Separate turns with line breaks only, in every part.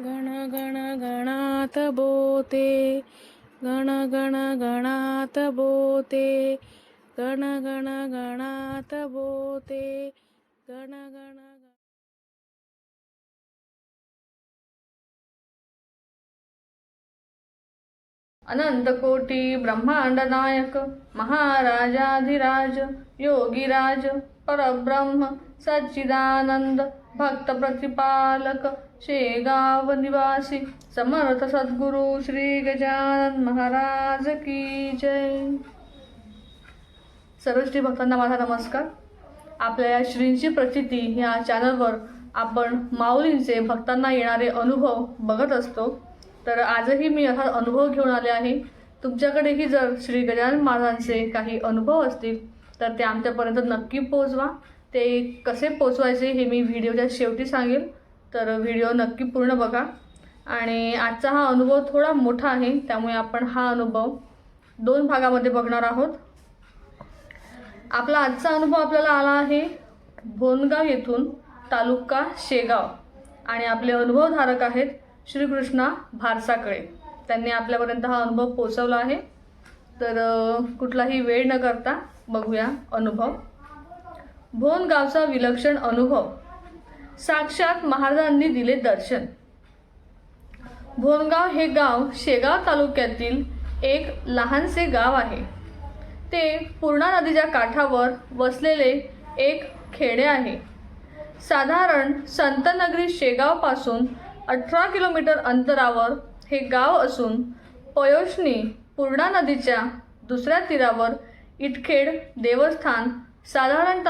गण गण गणात बोते. गण गण गणात बोते. गण गण गणात बोते. गण गण गण
अनंतकोटी ब्रह्मांड नायक महाराजाधिराज योगीराज परब्रह्म सच्चिदानंद भक्त प्रतिपालक शेगाव निवासी समर्थ सद्गुरु श्री गजानन महाराज की जय. सर्व श्री भक्तांना माझा नमस्कार. आपल्या श्रींची प्रचिती ह्या चॅनलवर आपण माऊलींचे भक्तांना येणारे अनुभव बघत असतो. तर आजही मी असा अनुभव घेऊन आले आहे. तुमच्याकडेही जर श्री गजानन महाराजांचे काही अनुभव असतील तर ते आमच्यापर्यंत नक्की पोचवा. ते कसे पोचवायचे हे मी व्हिडिओच्या शेवटी सांगेल. तर व्हिडिओ नक्की पूर्ण बघा. आणि आजचा हा अनुभव थोडा मोठा आहे त्यामुळे आपण हा अनुभव दोन भागामध्ये बघणार आहोत. आपला आजचा अनुभव आपल्याला आला आहे भोनगाव येथून तालुका शेगाव. आणि आपले अनुभवधारक आहेत श्रीकृष्णा भारसाकळे. त्यांनी आपल्यापर्यंत हा अनुभव पोचवला आहे. तर कुठलाही वेळ न करता बघूया अनुभव. भोनगावचा विलक्षण अनुभव. साक्षात महाराजांनी दिले दर्शन. भोनगाव हे गाव शेगाव तालुक्यातील एक लहानसे गाव आहे. ते पूर्णा नदीच्या काठावर वसलेले एक खेडे आहे. साधारण संतनगरी शेगावपासून अठरा किलोमीटर अंतरावर हे गाव असून पयोष्णी पूर्णा नदीच्या दुसऱ्या तीरावर इटखेड देवस्थान साधारणत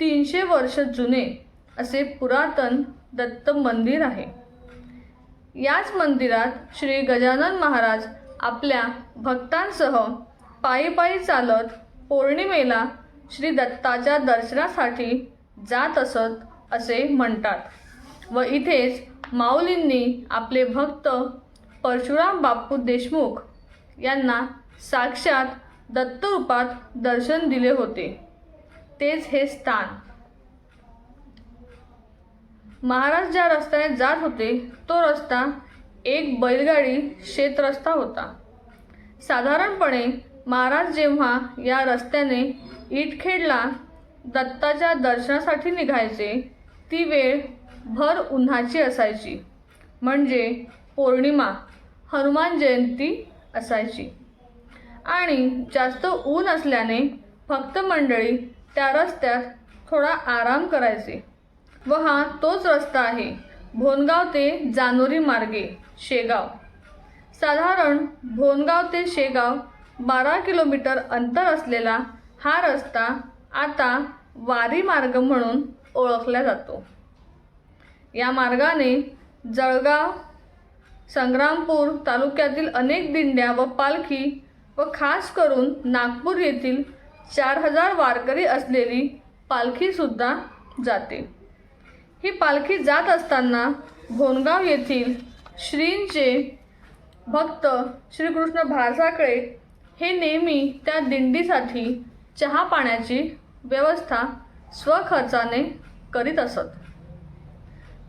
तीनशे वर्ष जुने. असे पुरातन दत्त मंदिर आहे. याच मंदिरात श्री गजानन महाराज आपल्या भक्तांसह पायी पायी चालत पौर्णिमेला श्री दत्ताच्या दर्शनासाठी जात असत असे म्हणतात. व इथेच माऊलींनी आपले भक्त परशुराम बापू देशमुख यांना साक्षात दत्तरूपात दर्शन दिले होते. तेच हे स्थान. महाराज ज्या रस्त्याने जात होते तो रस्ता एक बैलगाडी शेतरस्ता होता. साधारणपणे महाराज जेव्हा या रस्त्याने इटखेडला दत्ताच्या दर्शनासाठी निघायचे ती वेळ भर उन्हाची असायची. म्हणजे पौर्णिमा हनुमान जयंती असायची. आणि जास्त ऊन असल्याने भक्त मंडळी त्या रस्त्यात थोडा आराम करायचे. व हा तोच रस्ता आहे. भोनगाव ते जानोरी मार्गे शेगाव. साधारण भोनगाव ते शेगाव बारा किलोमीटर अंतर असलेला हा रस्ता आता वारी मार्ग म्हणून ओळखला जातो. या मार्गाने जळगाव संग्रामपूर तालुक्यातील अनेक दिंड्या व पालखी व खास करून नागपूर येथील चार हजार वारकरी असलेली पालखीसुद्धा जाते. ही पालखी जात असताना भोनगाव येथील श्रींचे भक्त श्रीकृष्ण भारसाकळे हे नेहमी त्या दिंडीसाठी चहा पाण्याची व्यवस्था स्वखर्चाने करीत असत.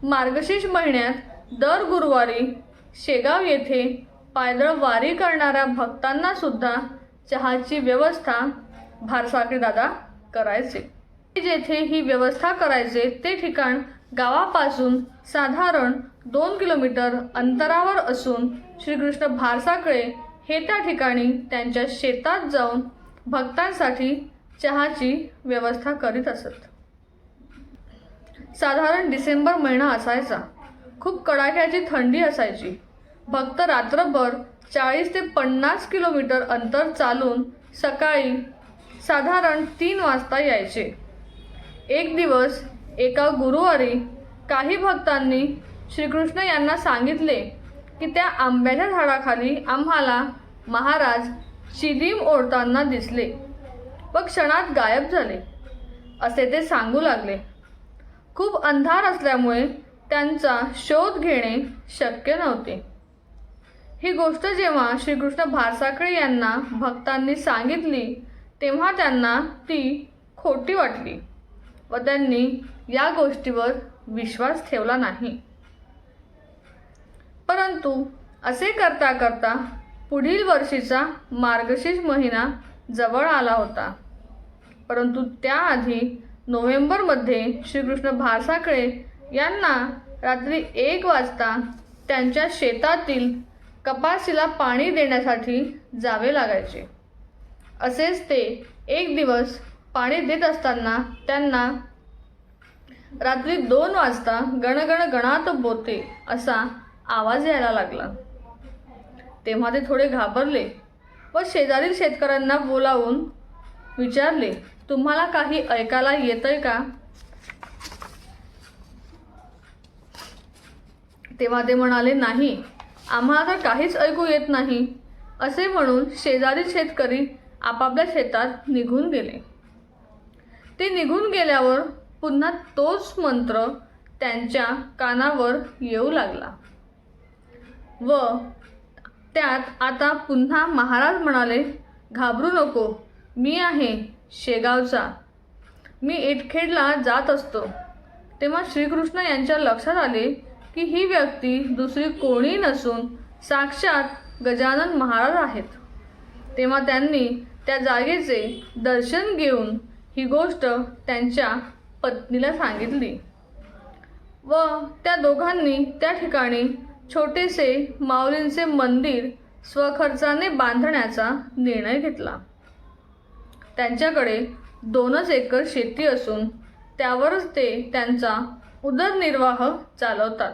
मार्गशीर्ष महिन्यात दर गुरुवारी शेगाव येथे पायदळ वारी करणाऱ्या भक्तांना सुद्धा चहाची व्यवस्था भारसाकळे दादा करायचे. जेथे ही व्यवस्था करायचे ते ठिकाण गावापासून साधारण दोन किलोमीटर अंतरावर असून श्रीकृष्ण भारसाकडे हे त्या ठिकाणी त्यांच्या शेतात जाऊन भक्तांसाठी चहाची व्यवस्था करीत असत. साधारण डिसेंबर महिना असायचा. खूप कडाक्याची थंडी असायची. भक्त रात्रभर चाळीस ते पन्नास किलोमीटर अंतर चालून सकाळी साधारण तीन वाजता यायचे. एक दिवस एका गुरुवारी काही भक्तांनी श्रीकृष्ण यांना सांगितले की त्या आंब्याच्या झाडाखाली आम्हाला महाराज चिलीम ओढताना दिसले व क्षणात गायब झाले असे ते सांगू लागले. खूप अंधार असल्यामुळे त्यांचा शोध घेणे शक्य नव्हते. ही गोष्ट जेव्हा श्रीकृष्ण भारसाकळे यांना भक्तांनी सांगितली तेव्हा त्यांना ती खोटी वाटली व त्यांनी या गोष्टीवर विश्वास ठेवला नाही. परंतु असे करता करता पुढील वर्षीचा मार्गशीर्ष महिना जवळ आला होता. परंतु त्याआधी नोव्हेंबरमध्ये श्रीकृष्ण भासाकळे यांना रात्री एक वाजता त्यांच्या शेतातील कपाशीला पाणी देण्यासाठी जावे लागायचे. असेच ते एक दिवस पाणी देत असताना त्यांना रात्री दोन वाजता गणगण गणात बोते असा आवाज यायला लागला. तेव्हा ते थोडे घाबरले व शेजारील शेतकऱ्यांना बोलावून विचारले तुम्हाला काही ऐकायला येतंय का? तेव्हा ते म्हणाले नाही आम्हाला तर काहीच ऐकू येत नाही असे म्हणून शेजारील शेतकरी आपापल्या शेतात निघून गेले. ते निघून गेल्यावर पुन्हा तोच मंत्र त्यांच्या कानावर येऊ लागला. व त्यात आता पुन्हा महाराज म्हणाले घाबरू नको मी आहे शेगावचा. मी इटखेडला जात असतो. तेव्हा श्रीकृष्ण यांच्या लक्षात आले की ही व्यक्ती दुसरी कोणी नसून साक्षात गजानन महाराज आहेत. तेव्हा त्यांनी त्या जागेचे दर्शन घेऊन ही गोष्ट त्यांच्या पत्नीला सांगितली. व त्या दोघांनी त्या ठिकाणी छोटेसे माऊलींचे मंदिर स्वखर्चाने बांधण्याचा निर्णय घेतला. त्यांच्याकडे दोनच एकर शेती असून त्यावरच ते त्यांचा उदरनिर्वाह चालवतात.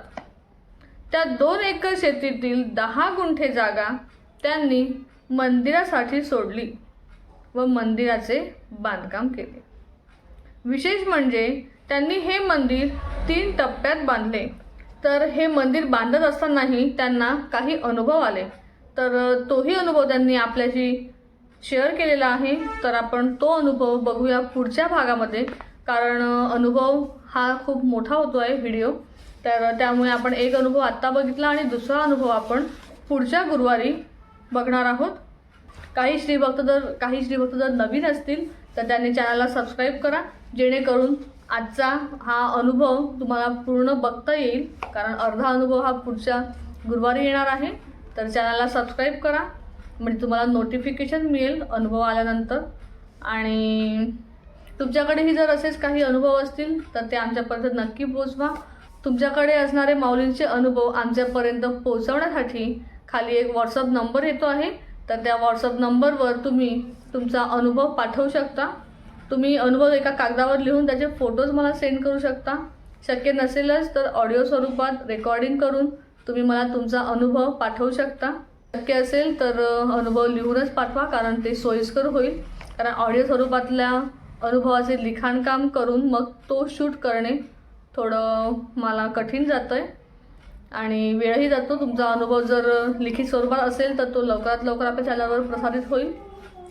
त्या दोन एकर शेतीतील दहा गुंठे जागा त्यांनी मंदिरासाठी सोडली व मंदिराचे बांधकाम केले. विशेष म्हणजे त्यांनी हे मंदिर तीन टप्प्यात बांधले. तर हे मंदिर बांधत असतानाही त्यांना काही अनुभव आले. तर तोही अनुभव त्यांनी आपल्याशी शेअर केलेला आहे. तर आपण तो अनुभव बघूया पुढच्या भागामध्ये. कारण अनुभव हा खूप मोठा होतो आहे व्हिडिओ. तर त्यामुळे आपण एक अनुभव आत्ता बघितला आणि दुसरा अनुभव आपण पुढच्या गुरुवारी बघणार आहोत. काही श्रीभक्त जर काही श्रीभक्त जर नवीन असतील तर त्यांनी चॅनलला सबस्क्राईब करा जेणेकरून आजचा हा अनुभव तुम्हाला पूर्ण बघता येईल. कारण अर्धा अनुभव हा पुढच्या गुरुवारी येणार आहे. तर चॅनलला सबस्क्राईब करा. म्हणजे तुम्हाला नोटिफिकेशन मिळेल अनुभव आल्यानंतर. आणि तुमच्याकडेही जर असेच काही अनुभव असतील तर ते आमच्यापर्यंत नक्की पोचवा. तुमच्याकडे असणारे माऊलींचे अनुभव आमच्यापर्यंत पोहोचवण्यासाठी खाली एक व्हॉट्सअप नंबर येतो आहे. तर त्या व्हॉट्सअप नंबरवर तुम्ही तुमचा अनुभव पाठवू शकता. तुम्ही अनुभव एका कागदावर लिहून त्याचे फोटोज मला सेंड करू शकता. शक्य नसेलच तर ऑडिओ स्वरूपात रेकॉर्डिंग करून तुम्ही मला तुमचा अनुभव पाठवू शकता. शक्य असेल तर अनुभव लिहूनच पाठवा कारण ते सोयीस्कर होईल. कारण ऑडिओ स्वरूपातल्या अनुभवाचे लिखाणकाम करून मग तो शूट करणे थोडं मला कठीण जातं आहे आणि वेळही जातो. तुमचा अनुभव जर लिखित स्वरूपात असेल तर तो लवकरात लवकर आपल्या चॅनलवर प्रसारित होईल.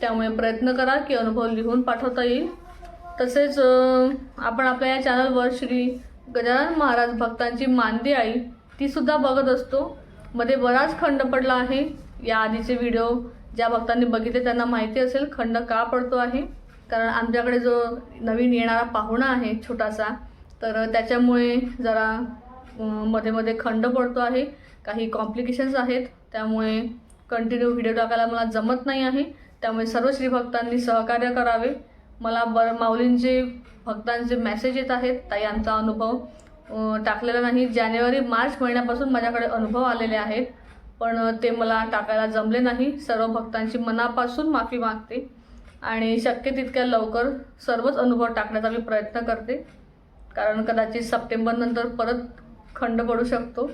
त्यामुळे प्रयत्न करा की अनुभव लिहून पाठवता येईल. तसेच आपण आपल्या या चॅनलवर श्री गजानन महाराज भक्तांची मांदी आई तीसुद्धा बघत असतो. मध्ये बराच खंड पडला आहे. या आधीचे व्हिडिओ ज्या भक्तांनी बघितले त्यांना माहिती असेल खंड का पडतो आहे. कारण आमच्याकडे जो नवीन येणारा पाहुणा आहे छोटासा तर त्याच्यामुळे जरा मध्ये मध्ये खंड पडतो आहे. काही कॉम्प्लिकेशन्स आहेत. त्यामुळे कंटिन्यू व्हिडिओ टाकायला मला जमत नाही आहे. त्यामुळे सर्व श्रीभक्तांनी सहकार्य करावे. मला बर माऊलींचे भक्तांचे मेसेज येत आहेत ताई आमचा अनुभव. टाकलेला नाही जानेवारी मार्च महिन्यापासून माझ्याकडे अनुभव आलेले आहेत. पण ते मला टाकायला जमले नाही. सर्व भक्तांची मनापासून माफी मागते. आणि शक्य तितक्या लवकर सर्वच अनुभव टाकण्याचा मी प्रयत्न करते. कारण कदाचित सप्टेंबरनंतर परत खंड पडू शकतो.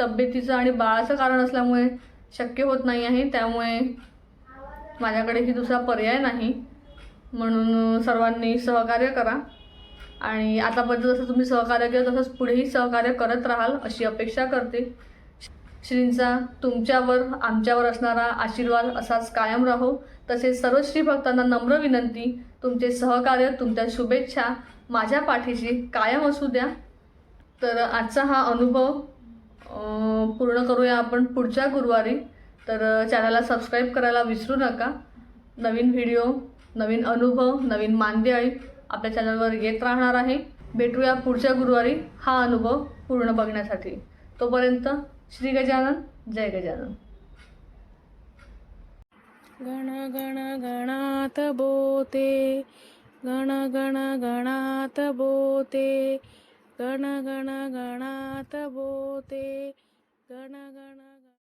तब्येतीचं आणि बाळाचं कारण असल्यामुळे शक्य होत नाही आहे. त्यामुळे माझ्याकडेही दुसरा पर्याय नाही. म्हणून सर्वांनी सहकार्य करा. आणि आतापर्यंत जसं तुम्ही सहकार्य केलं तसंच पुढेही सहकार्य करत राहाल अशी अपेक्षा करते. श्रींचा तुमच्यावर आमच्यावर असणारा आशीर्वाद असाच कायम राहो. तसेच सर्व श्री भक्तांना नम्र विनंती तुमचे सहकार्य तुमच्या शुभेच्छा माझ्या पाठीशी कायम असू द्या. तर आजचा हा अनुभव पूर्ण करूया आपण पुढच्या गुरुवारी. तर चॅनलला सबस्क्राईब करायला विसरू नका. नवीन व्हिडिओ नवीन अनुभव नवीन मानदेळी आपल्या चॅनलवर येत राहणार आहे. भेटूया पुढच्या गुरुवारी हा अनुभव पूर्ण बघण्यासाठी. तोपर्यंत श्री गजानन जय गजानन.
गण गण गणात बोते. गण गण गणात बोते. गण गण गणात बोते. गण गण